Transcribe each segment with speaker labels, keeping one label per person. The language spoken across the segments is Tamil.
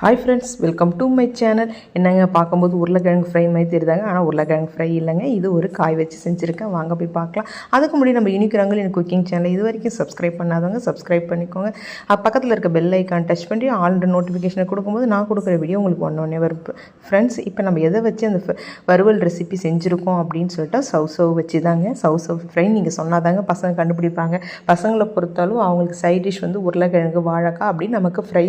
Speaker 1: Hi friends welcome to my channel என்னங்க பார்க்கும்போது உருளைக்கிழங்கு ஃப்ரை மாதிரி தெரியுதாங்க? ஆனால் உருளைக்கிழங்கு ஃப்ரை இல்லைங்க. இது ஒரு காய் வச்சு செஞ்சுருக்கேன். வாங்க போய் பார்க்கலாம். அதுக்கு முன்னாடி நம்ம இனிக்கிறாங்களும் எனக்கு குக்கிங் சேனல் இது வரைக்கும் சப்ஸ்கிரைப் பண்ணாதவங்க சப்ஸ்கிரைப் பண்ணிக்கோங்க. பக்கத்தில் இருக்க பெல் ஐக்கான் டச் பண்ணி ஆல் நோட்டிஃபிகேஷனை கொடுக்கும்போது நான் கொடுக்குற வீடியோ உங்களுக்கு ஒன்று ஒன்றே வரும். ஃப்ரெண்ட்ஸ் இப்போ நம்ம எதை வச்சு அந்த வறுவல் ரெசிபி செஞ்சுருக்கோம் அப்படின்னு சொல்லிட்டு சவ் சவ் வச்சு தாங்க சவ் சவ் ஃப்ரை நீங்கள் சொன்னாதாங்க பசங்க கண்டுபிடிப்பாங்க. பசங்களை பொறுத்தாலும் அவங்களுக்கு சைட் டிஷ் வந்து உருளைக்கிழங்கு வாழைக்காய் அப்படின்னு நமக்கு ஃப்ரை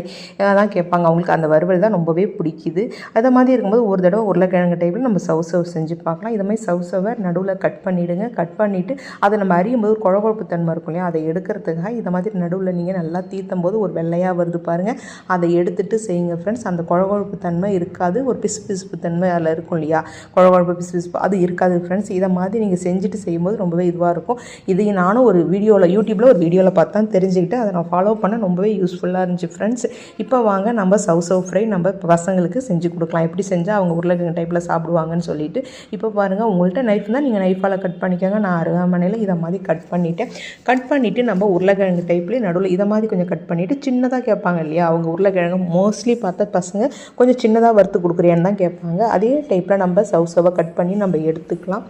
Speaker 1: தான் கேட்பாங்க. அவங்களுக்கு அந்த வறுவல் தான் ரொம்பவே பிடிக்குது. அதை மாதிரி இருக்கும்போது ஒரு தடவை உருளைக்கிழங்கு டைப்பில் நம்ம சவு சவு செஞ்சு பார்க்கலாம். இதை மாதிரி சவு சவை நடுவில் கட் பண்ணிவிடுங்க கட் பண்ணிவிட்டு அதை நம்ம அறியும் போது குழகுழப்பு தன்மை இருக்கும் இல்லையா? அதை எடுக்கிறதுக்காக இதை மாதிரி நடுவில் நீங்கள் நல்லா தீர்த்தும் போது ஒரு வெள்ளையாக வருது பாருங்கள் அதை எடுத்துட்டு செய்யுங்க ஃப்ரெண்ட்ஸ் அந்த குழகுழப்பு தன்மை இருக்காது. ஒரு பிசு பிசுப்பு தன்மை அதில் இருக்கும் இல்லையா? குழகுழப்பு பிசு பிசுப்பு அது இருக்காது ஃப்ரெண்ட்ஸ் இதை மாதிரி நீங்கள் செஞ்சுட்டு செய்யும்போது ரொம்பவே இதுவாக இருக்கும். இதையும் நானும் ஒரு வீடியோவில் யூடியூப்பில் ஒரு வீடியோவில் பார்த்து தான் தெரிஞ்சுக்கிட்டு அதை நான் ஃபாலோ பண்ண ரொம்பவே யூஸ்ஃபுல்லாக இருந்துச்சு ஃப்ரெண்ட்ஸ் இப்போ வாங்க நம்ம சவுஸ் சவ் ஃப்ரை நம்ம பசங்களுக்கு செஞ்சு கொடுக்கலாம். எப்படி செஞ்சால் அவங்க உருளைக்கிழங்கு டைப்பில் சாப்பிடுவாங்கன்னு சொல்லிட்டு. இப்போ பாருங்கள் உங்கள்கிட்ட நைஃப் தான் நீங்கள் நைஃபால் கட் பண்ணிக்கோங்க. நான் அருகாமனையில் இதை மாதிரி கட் பண்ணிவிட்டேன் கட் பண்ணிவிட்டு நம்ம உருளைக்கிழங்கு டைப்லேயே நடுவில் இதை மாதிரி கொஞ்சம் கட் பண்ணிவிட்டு சின்னதாக கேட்பாங்க இல்லையா? அவங்க உருளைக்கிழங்கு மோஸ்ட்லி பார்த்தா பசங்க கொஞ்சம் சின்னதாக வறுத்து கொடுக்குறியான்னு தான் கேட்பாங்க. அதே டைப்பில் நம்ம சவ் சவாக கட் பண்ணி நம்ம எடுத்துக்கலாம்.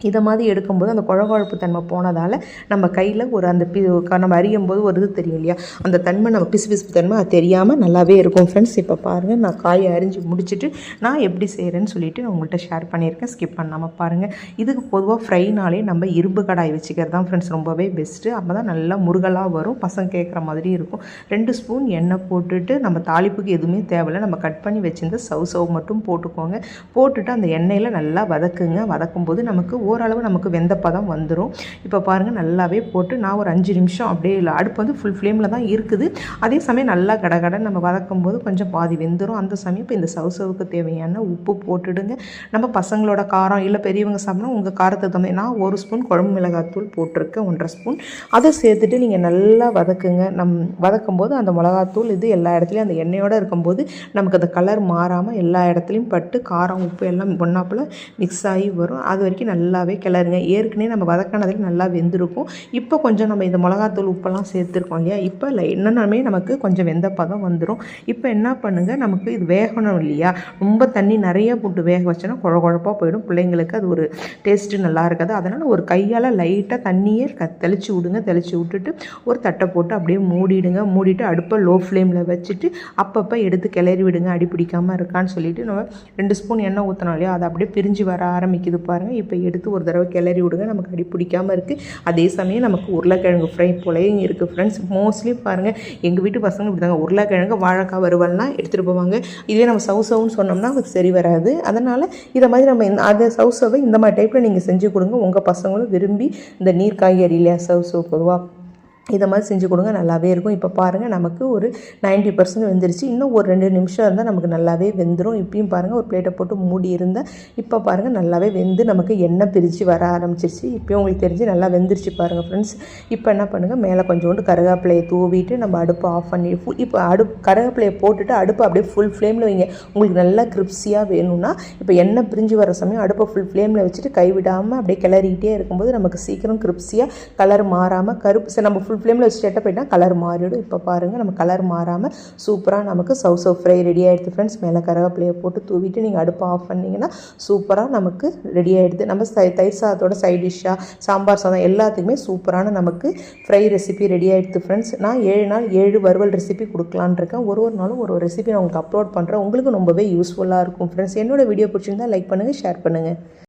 Speaker 1: இதை மாதிரி எடுக்கும்போது அந்த குழகுழப்பு தன்மை போனதால் நம்ம கையில் ஒரு அந்த பி நம்ம அறியும் போது ஒரு இது தெரியும் இல்லையா? அந்த தன்மை நம்ம பிசு பிசுப்பு தன்மை அது தெரியாமல் நல்லாவே இருக்கும். ஃப்ரெண்ட்ஸ் இப்போ பாருங்கள் நான் காயை அரிஞ்சு முடிச்சுட்டு நான் எப்படி செய்கிறேன்னு சொல்லிட்டு நான் உங்கள்கிட்ட ஷேர் பண்ணியிருக்கேன். ஸ்கிப் பண்ணாமல் பாருங்கள் இதுக்கு பொதுவாக ஃப்ரைனாலே நம்ம இரும்பு கடாய் வச்சுக்கிறது தான் ஃப்ரெண்ட்ஸ் ரொம்பவே பெஸ்ட்டு அப்போ தான் நல்லா முருகலாக வரும். பசங்க கேட்குற மாதிரி இருக்கும். ரெண்டு ஸ்பூன் எண்ணெய் போட்டுட்டு நம்ம தாளிப்புக்கு எதுவுமே தேவையில்லை. நம்ம கட் பண்ணி வச்சுருந்த சவ் சவ் மட்டும் போட்டுக்கோங்க. போட்டுட்டு அந்த எண்ணெயில் நல்லா வதக்குங்க. வதக்கும் போது நமக்கு ஓரளவு நமக்கு வெந்த பதம் வந்துடும் இப்போ பாருங்கள் நல்லாவே போட்டு நான் ஒரு அஞ்சு நிமிஷம் அப்படியே இல்லை அடுப்பு வந்து ஃபுல் ஃப்ளேமில் தான் இருக்குது. அதே சமயம் நல்லா கடகடை நம்ம வதக்கும் போது கொஞ்சம் பாதி வெந்துடும் அந்த சமயம் இப்போ இந்த சவ் சவுக்கு தேவையான உப்பு போட்டுடுங்க. நம்ம பசங்களோட காரம் இல்லை பெரியவங்க சாப்பிட்னா உங்கள் காரத்தை தகுந்த நான் ஒரு ஸ்பூன் குழம்பு மிளகாத்தூள் போட்டிருக்கேன் ஒன்றரை ஸ்பூன். அதை சேர்த்துட்டு நீங்கள் நல்லா வதக்குங்க. நம் வதக்கும் போது அந்த மிளகாத்தூள் இது எல்லா இடத்துலையும் அந்த எண்ணெயோடு இருக்கும்போது நமக்கு அந்த கலர் மாறாமல் எல்லா இடத்துலையும் பட்டு காரம் உப்பு எல்லாம் ஒன்றாப்புல மிக்ஸ் ஆகி வரும். அது வரைக்கும் நல்லா நல்லாவே கிளறுங்க. ஏற்கனவே நம்ம வதக்கானதில் நல்லா வெந்திருக்கும். இப்போ கொஞ்சம் நம்ம இந்த மிளகாத்தூள் உப்பெல்லாம் சேர்த்துருக்கோம் இல்லையா? இப்போ இல்லை என்னென்னமே நமக்கு கொஞ்சம் வெந்த பதம் வந்துடும் இப்போ என்ன பண்ணுங்கள் நமக்கு இது வேகணும் இல்லையா? ரொம்ப தண்ணி நிறைய போட்டு வேக வச்சோன்னா குழ குழப்பாக போயிடும். பிள்ளைங்களுக்கு அது ஒரு டேஸ்ட்டு நல்லா இருக்காது. அதனால் ஒரு கையால் லைட்டாக தண்ணியே க தெளித்து விடுங்க. தெளித்து விட்டுட்டு ஒரு தட்டை போட்டு அப்படியே மூடிடுங்க. மூடிட்டு அடுப்பை லோ ஃப்ளேமில் வச்சுட்டு அப்பப்போ எடுத்து கிளறி விடுங்க. அடி பிடிக்காமல் இருக்கான்னு சொல்லிட்டு நம்ம ரெண்டு ஸ்பூன் எண்ணெய் ஊற்றினோம் இல்லையா? அதை அப்படியே பிரிஞ்சு வர ஆரம்பிக்குது பாருங்கள் இப்போ எடுத்து ஒரு தடவை கிளறி விடுங்க. நமக்கு அடி பிடிக்காமல் இருக்குது அதே சமயம் நமக்கு உருளைக்கிழங்கு ஃப்ரை போலையும் இருக்குது ஃப்ரெண்ட்ஸ் மோஸ்ட்லி பாருங்கள் எங்கள் வீட்டு பசங்க இப்படி தாங்க உருளைக்கிழங்கு வாழைக்காய் வறுவல்லாம் எடுத்துகிட்டு போவாங்க. இதே நம்ம சவு சவுன்னு சொன்னோம்னா அதுக்கு சரி வராது. அதனால் இதை மாதிரி நம்ம அதை அந்த சவு சவை இந்த மாதிரி டைப்பில் நீங்கள் செஞ்சு கொடுங்க. உங்கள் பசங்களும் விரும்பி இந்த நீர் காய்கறி இல்லையா சவு சவு பொதுவாக இதை மாதிரி செஞ்சு கொடுங்க நல்லாவே இருக்கும். இப்போ பாருங்கள் நமக்கு ஒரு 90% பர்சன்ட் வெந்துருச்சு. இன்னும் ஒரு ரெண்டு நிமிஷம் இருந்தால் நமக்கு நல்லாவே வெந்துடும் இப்பயும் பாருங்கள் ஒரு பிளேட்டை போட்டு மூடி இருந்தால் இப்போ பாருங்கள் நல்லாவே வெந்து நமக்கு எண்ணெய் பிரித்து வர ஆரம்பிச்சிருச்சு. இப்போயும் உங்களுக்கு தெரிஞ்சு நல்லா வெந்துருச்சு பாருங்கள் ஃப்ரெண்ட்ஸ் இப்போ என்ன பண்ணுங்கள் மேலே கொஞ்சோண்டு கருகாப்பிலையை தூவிட்டு நம்ம அடுப்பு ஆஃப் பண்ணி ஃபுல் இப்போ அடுப்பு கருகாப்பிலையை போட்டுட்டு அடுப்பு அப்படியே ஃபுல் ஃப்ளேமில் வைங்க. உங்களுக்கு நல்லா கிரிப்ஸியாக வேணும்னா இப்போ எண்ணெய் பிரிஞ்சு வர சமயம் அடுப்பை ஃபுல் ஃப்ளேமில் வச்சுட்டு கைவிடாமல் அப்படியே கிளறிக்கிட்டே இருக்கும்போது நமக்கு சீக்கிரம் கிரிப்ஸியாக கலர் மாறாமல் கருப்பு நம்ம ஃபுல் ஃப்ளேமில் வச்சு செட்டப் போயிட்டால் கலர் மாறிடும். இப்போ பாருங்கள் நம்ம கலர் மாறாமல் சூப்பராக நமக்கு சவு சவு ஃப்ரை ரெடி ஆகிடுது ஃப்ரெண்ட்ஸ் மேலே கருவேப்பிலையை போட்டு தூவிட்டு நீங்கள் அடுப்பை ஆஃப் பண்ணிங்கன்னா சூப்பராக நமக்கு ரெடி ஆகிடுது நம்ம சை தயிர் சாதத்தோட சைட் டிஷ்ஷாக சாம்பார் சாதம் எல்லாத்துக்குமே சூப்பரான நமக்கு ஃப்ரை ரெசிபி ரெடி ஆகிடுது ஃப்ரெண்ட்ஸ் நான் ஏழு நாள் ஏழு வறுவல் ரெசிபி கொடுக்கலான் இருக்கேன். ஒரு ஒரு நாளும் ஒரு ஒரு ரெசிபி நான் உங்களுக்கு அப்லோட் பண்ணுறேன் உங்களுக்கு ரொம்பவே யூஸ்ஃபுல்லாக இருக்கும் ஃப்ரெண்ட்ஸ் என்னோட வீடியோ பிடிச்சிருந்தால் லைக் பண்ணுங்கள் ஷேர் பண்ணுங்கள்